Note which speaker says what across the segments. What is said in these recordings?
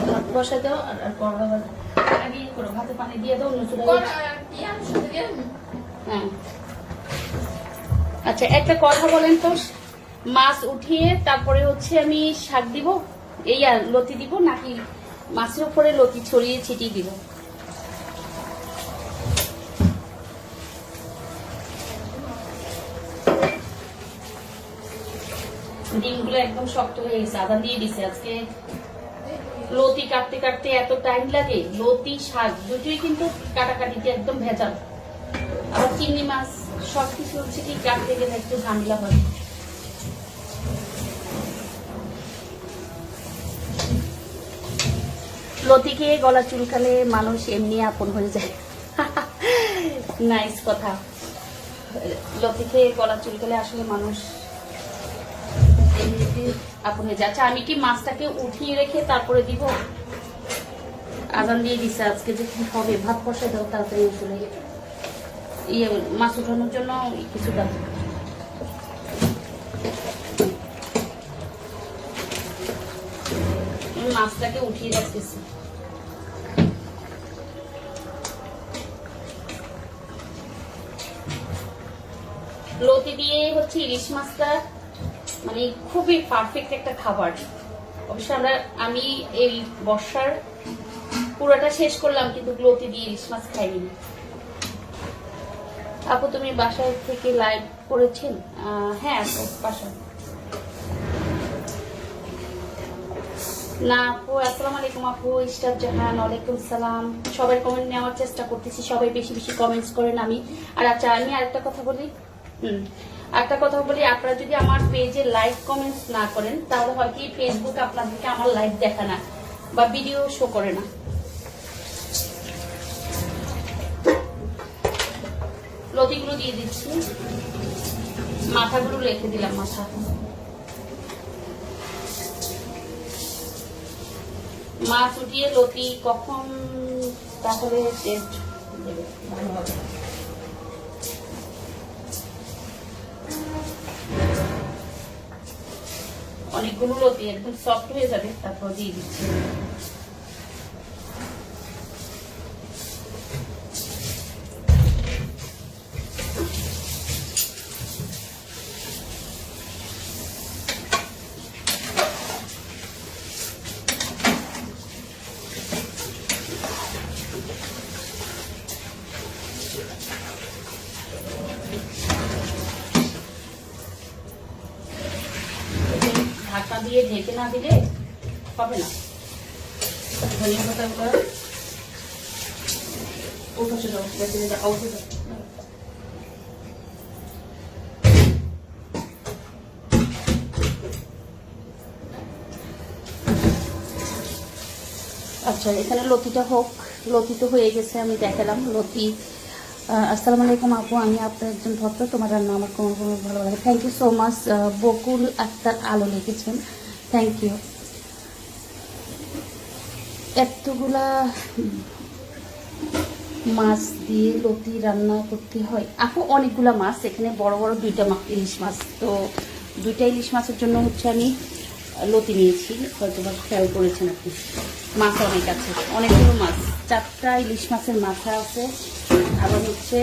Speaker 1: ভাত বসে দাও আর আর করলা ভাজা। আগে ইয়ে করো ভাতে পানি দিয়ে দাও অন্য হ্যাঁ। আচ্ছা একটা কথা বলেন তো। মাছ উঠিয়ে তারপরে হচ্ছে আমি শাক দিব এই আর লতি দিব নাকি মাছের উপরে লতি ছড়িয়ে ছিটিয়ে দিব? ডিমগুলো একদম শক্ত হয়ে গেছে আদা দিয়ে দিছে আজকে। লতি কাটতে কাটতে এত টাইম লাগে, লতি, শাক, দুটোই কিন্তু কাটাকাটিতে একদম ভেজাল। আবার চিংড়ি মাছ সব কিছু হচ্ছে কি, কাটতে গেলে একটু ঝামেলা হয়। লতি খেয়ে গলা চুলকালে মানুষ এমনি আপন হয়ে যায়। নাইস কথা। লতি খেয়ে গলা চুলকালে আসলে মানুষ আপন হয়ে যায় আচ্ছা আমি কি মাছটাকে উঠিয়ে রেখে তারপরে দিব? আজান দিয়ে দিছে আজকে যে কি হবে? ভাত বসে দাও, তাড়াতাড়ি চলে ইয়ে মাছ উঠানোর জন্য কিছু দাও। মাছটাকে উঠিয়ে রাখতেছি। লতি দিয়ে হচ্ছে ইলিশ মাছটা মানে খুবই পারফেক্ট একটা খাবার। অবশ্য আমরা, আমি এই বর্ষার পুরোটা শেষ করলাম, কিন্তু লতি দিয়ে ইলিশ মাছ খাইনি। আপু, তুমি বাসায় থেকে লাইভ করেছেন? হ্যাঁ বাসায়। না, আপু, আসসালামু আলাইকুম, আপু ইস্টার জাহান, ওয়ালাইকুম সালাম। সবাই কমেন্ট নেওয়ার চেষ্টা করতেছি, সবাই বেশি বেশি কমেন্টস করেন আমি। আর আচ্ছা আমি আরেকটা কথা বলি। হুম। একটা কথা বলি, আপনারা যদি আমার পেজে লাইক কমেন্টস না করেন, তাহলে হয় কি ফেসবুক আপনাদেরকে আমার লাইভ দেখা না বা ভিডিও শো করে না। লতিগুলো দিয়ে দিচ্ছি। মাথাগুলো রেখে দিলাম মাথা। মাছ উঠিয়ে লতি কখন তাহলে টেস্ট ভালো হবে অনেকগুলো লতি একদম সফট হয়ে যাবে তারপর দিয়ে দিচ্ছি। দিয়ে ঢেকে না দিলে হবে না। আচ্ছা এখানে লতিটা হোক, লতি তো হয়ে গেছে, আমি দেখালাম লতি। আসসালামু আলাইকুম আপু, আমি আপনার একজন ভক্ত, তোমার রান্না আমার কোনো কোনো ভালো লাগে thank you so much Bakul Akter Alo লিখেছেন। থ্যাংক ইউ এতগুলা মাছ দিয়ে লতি রান্না করতে হয়। আপু, অনেকগুলা মাছ, এখানে বড় বড় দুইটা ইলিশ মাছ। তো দুইটা ইলিশ মাছের জন্য হচ্ছে আমি লতি নিয়েছি। হয়তো বা খেয়াল করেছেন আপনি। মাছ অনেক আছে। অনেকগুলো মাছ। চারটা ইলিশ মাছের মাথা আছে। আবার হচ্ছে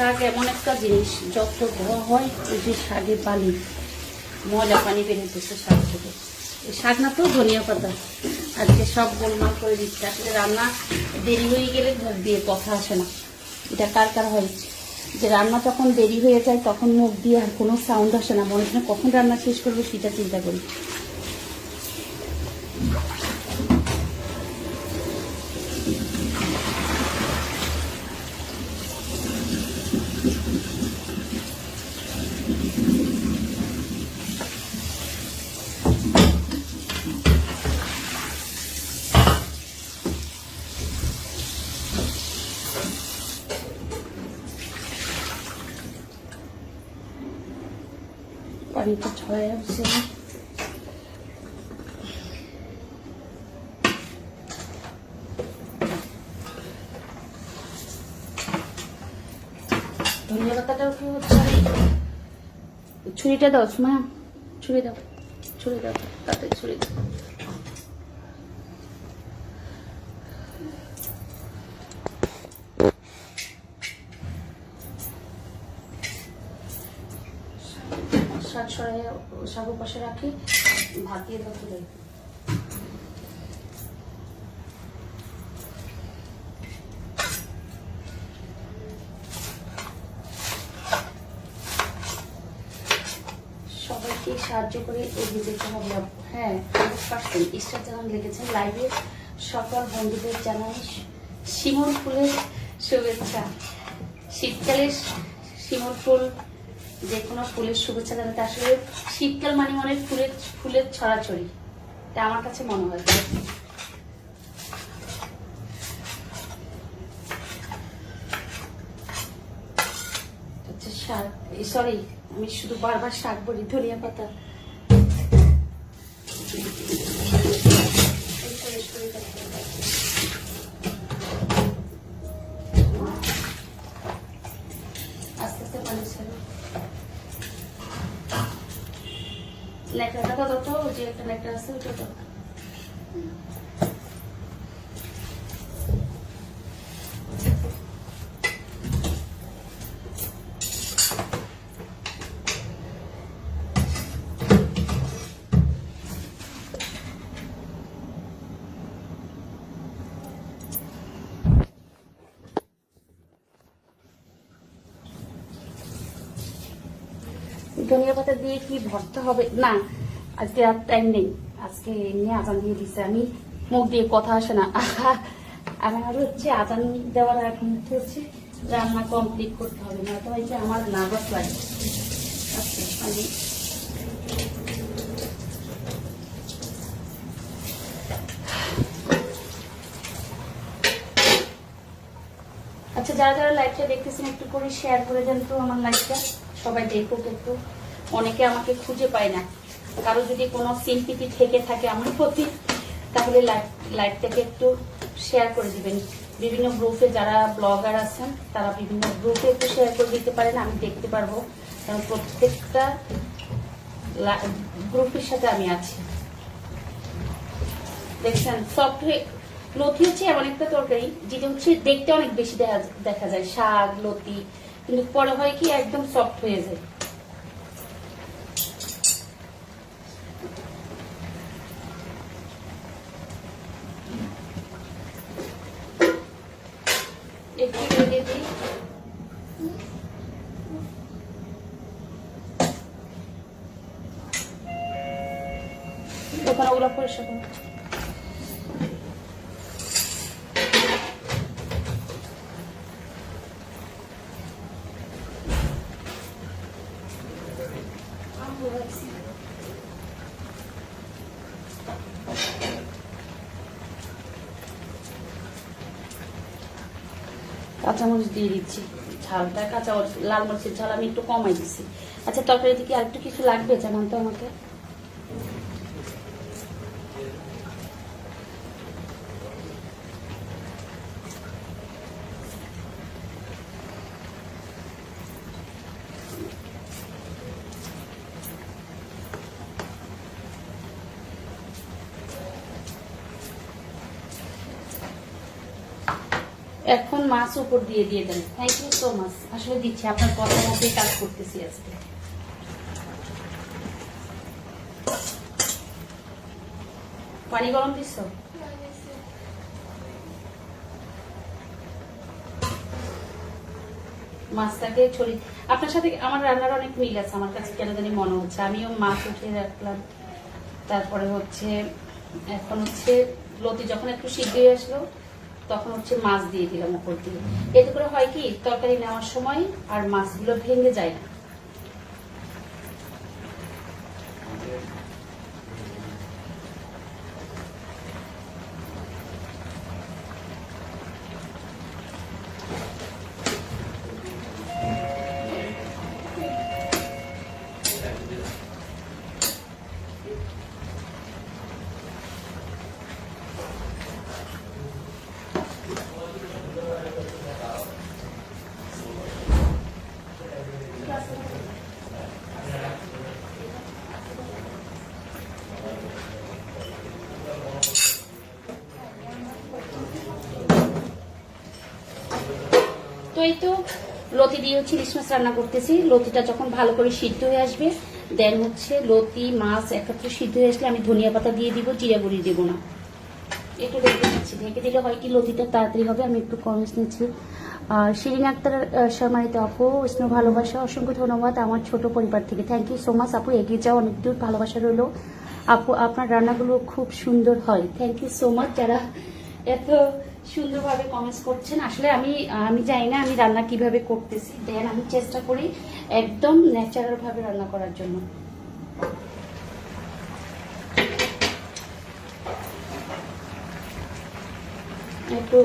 Speaker 1: শাক এমন একটা জিনিস, যত ধোয়া হয় যে শাকে বালি, ময়লা পানি বেরোতেছে শাক থেকে। এই শাক না তো ধনিয়া পাতা। আজকে সব গোলমাল করে দিচ্ছে। আসলে রান্না দেরি হয়ে গেলে মুখ দিয়ে কথা আসে না। এটা কার কার হয়? যে রান্না যখন দেরি হয়ে যায়, তখন মুখ দিয়ে আর কোনো সাউন্ড আসে না। মনে হয় কখন রান্না শেষ করব সেটা চিন্তা করি। ধনিয়া পাতাটাও কি হচ্ছে? ছুরিটা দাও মা ছুরি দাও ছুরি দাও, তাতে ছুরি দাও। শাক সরাই শাক পাশে রাখি, ভাত দিয়ে দাও তুলে সাহায্য করে এগিয়ে যেতে হবে। হ্যাঁ পারছেন ইনস্টাগ্রাম লিখেছেন লাইভে সকল বন্ধুদের জানাই শিমুল ফুলের শুভেচ্ছা। শীতকালে শিমুল ফুল, যে কোনো ফুলের শুভেচ্ছা জানাতে আসলে শীতকাল মানে মনে ফুলের ফুলের ছড়াছড়ি। তা আমার কাছে মনে হয়। সরি আমি শুধু বারবার শাক বলি ধনিয়া পাতা। লেখাটা কত যে একটা লেখা আছে ওটা তো ধনিয়া পাতা দিয়ে কি ভর্তা হবে? না, আজকে আর টাইম নেই। আজকে এমনি আজান দিয়ে দিছে। আমি মুখ দিয়ে কথা আসে না। আমার হচ্ছে আজান দেওয়ার এখন হচ্ছে রান্না কমপ্লিট করতে হবে। না তো হচ্ছে আমার নার্ভাস লাগে। আজকে আমি আচ্ছা যারা যারা লাইভটা দেখতেছেন, একটু করে শেয়ার করে দেন তো আমার লাইভটা সবাই দেখুক একটু। অনেকে আমাকে খুঁজে পায় না। কারও যদি কোনো সিম্পিতি থেকে থাকে আমার প্রতি, তাহলে লাইভ লাইভটাকে একটু শেয়ার করে দিবেন। বিভিন্ন গ্রুপে যারা ব্লগার আছেন, তারা বিভিন্ন গ্রুপে একটু শেয়ার করে দিতে পারেন, আমি দেখতে পারব। কারণ প্রত্যেকটা গ্রুপের সাথে আমি আছি। দেখছেন? সফটওয়্যার লতি হচ্ছে এমন একটা তরকারি, যেটা হচ্ছে দেখতে অনেক বেশি দেখা যায়। শাক, লতি, কিন্তু পরে হয় কি একদম সফট হয়ে যায় একটু রেখে দিই ওখানে ওগুলো পরিষ্কার করো কাঁচামরিচ দিয়ে দিচ্ছি ঝালটা কাঁচা মরিচ- লাল মরিচের ঝাল আমি একটু কমাই দিচ্ছি আচ্ছা তরকারি দিকে আর একটু কিছু লাগবে জানান তো আমাকে এখন মাছ উপর দিয়ে দিয়ে দেন। থ্যাংক ইউ সো মাচ আসলে দিচ্ছি, আপনার কথা মধ্যে কাজ করতেছি আজকে। পানি গরম দিচ্ছ? মাছটাকে ছড়ি আপনার সাথে আমার রান্নার অনেক মিল আছে, আমার কাছে কেন জানি মনে হচ্ছে। আমিও মাছ উঠিয়ে রাখলাম। তারপরে হচ্ছে, এখন হচ্ছে লতি যখন একটু হয়ে আসলো তখন হচ্ছে মাছ দিয়ে দিলাম উপর দিয়ে। এতে করে হয় কি, তরকারি নেওয়ার সময় আর মাছগুলো ভেঙে যায় না। এই তো লতি দিয়ে হচ্ছে ইলিশ মাছ রান্না করতেছি। লতিটা যখন ভালো করে সিদ্ধ হয়ে আসবে, দেন হচ্ছে লতি, মাছ একত্রে সিদ্ধ হয়ে আসলে আমি ধনিয়া পাতা দিয়ে দিব, জিরা গুঁড়ি দেবো না। একটু ঢেকে নিচ্ছি ঢেকে দিলে হয় কি, লতিটা তাড়াতাড়ি হবে, আমি একটু কমেন্টস নিচ্ছি। আর শিরিন আক্তার সম্মানিত আপু, স্নেহ, ভালোবাসা, অসংখ্য ধন্যবাদ আমার ছোট পরিবার থেকে। থ্যাংক ইউ সো মাচ আপু। এগিয়ে যাও, অনেক দূর ভালোবাসা রইল। আপু, আপনার রান্নাগুলো খুব সুন্দর হয়। থ্যাংক ইউ সো মাচ যারা এত সুন্দরভাবে কমেন্টস করছেন। আসলে আমি আমি জানি না আমি রান্না কীভাবে করতেছি। দেন আমি চেষ্টা করি একদম ন্যাচারালভাবে রান্না করার জন্য। একটু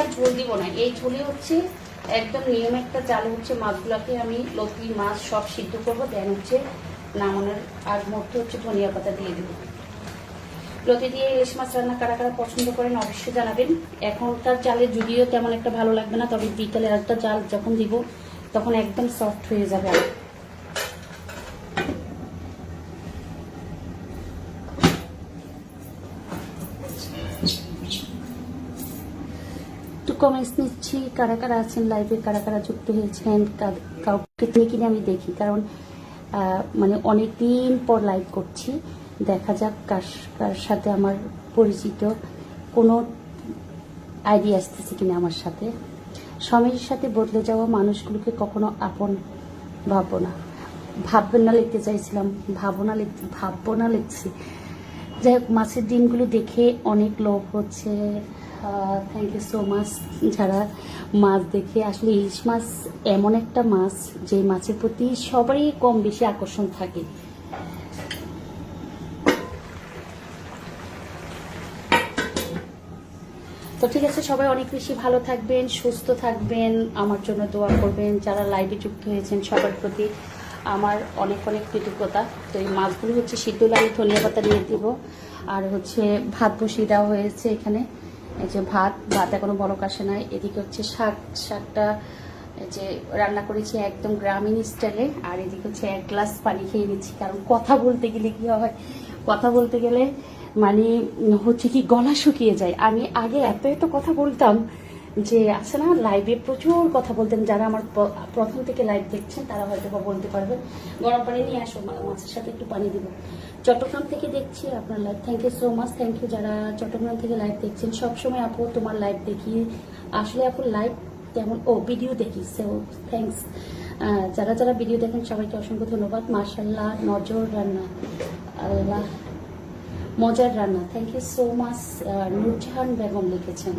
Speaker 1: আর ঝোল দিব না। এই ঝোলে হচ্ছে একদম নিয়ম একটা চাল হচ্ছে মাছগুলোকে আমি লতি মাছ সব সিদ্ধ করব, দেন হচ্ছে নামানোর আগ মধ্যে হচ্ছে ধনিয়া পাতা দিয়ে দেবো। লতি দিয়ে ইলিশ মাছ রান্না কারা কারা পছন্দ করেন অবশ্যই জানাবেন। এখনকার জালে যদিও তেমন একটা ভালো লাগবে না, তবে বিকালে একটা চাল যখন দিব, তখন একদম সফট হয়ে যাবে। আর একটু কমেন্টস নিচ্ছি, কারা কারা আছেন লাইভে কারা কারা যুক্ত হয়েছেন কাউকে নিয়ে কিনে আমি দেখি। কারণ মানে অনেক দিন পর লাইভ করছি। দেখা যাক কার কার সাথে আমার পরিচিত কোনো আইডিয়া আসতেছে কিনা আমার সাথে। সময়ের সাথে বদলে যাওয়া মানুষগুলোকে কখনো আপন ভাববো না। ভাববেন না লিখতে চাইছিলাম ভাবো না লিখতে, ভাববো না লিখছি। যাই হোক মাছের ডিমগুলো দেখে অনেক লোভ হচ্ছে থ্যাংক ইউ সো মাচ যারা মাছ দেখে। আসলে ইলিশ মাছ এমন একটা মাছ, যে মাছের প্রতি সবারই কম বেশি আকর্ষণ থাকে। তো ঠিক আছে, সবাই অনেক বেশি ভালো থাকবেন, সুস্থ থাকবেন, আমার জন্য দোয়া করবেন। যারা লাইভে যুক্ত হয়েছেন সবার প্রতি আমার অনেক অনেক কৃতজ্ঞতা। তো এই মাছগুলো হচ্ছে সিদ্ধ লাগে ধনিয়া পাতা দিয়ে দিব। আর হচ্ছে ভাত বসিয়ে দেওয়া হয়েছে এখানে। এই যে ভাত ভাত এখনও বড় কাশে নাই। এদিকে হচ্ছে শাক, শাকটা যে রান্না করেছি একদম গ্রামীণ স্টাইলে আর এদিকে হচ্ছে এক গ্লাস পানি খেয়ে নিচ্ছি, কারণ কথা বলতে গেলে কি হয়, কথা বলতে গেলে মানে হচ্ছে কি গলা শুকিয়ে যায়। আমি আগে এত এত কথা বলতাম যে, আছে না লাইভে প্রচুর কথা বলতেন। যারা আমার প্রথম থেকে লাইভ দেখছেন, তারা হয়তো বা বলতে পারবেন, গরম পানি নিয়ে আসো মা- মাছের সাথে একটু পানি দিব। চট্টগ্রাম থেকে দেখছি আপনার live thank you so much thank you যারা চট্টগ্রাম থেকে লাইভ দেখছেন। সবসময় আপু, তোমার লাইভ দেখি। আসলে আপু লাইভ তেমন, ও ভিডিও দেখি সো থ্যাংকস যারা যারা ভিডিও দেখেন, সবাইকে অসংখ্য ধন্যবাদ। মার্শাল্লাহ নজর রান্না। আল্লাহ, মজার রান্না। Thank you so much Nurjahan Begum লিখেছেন।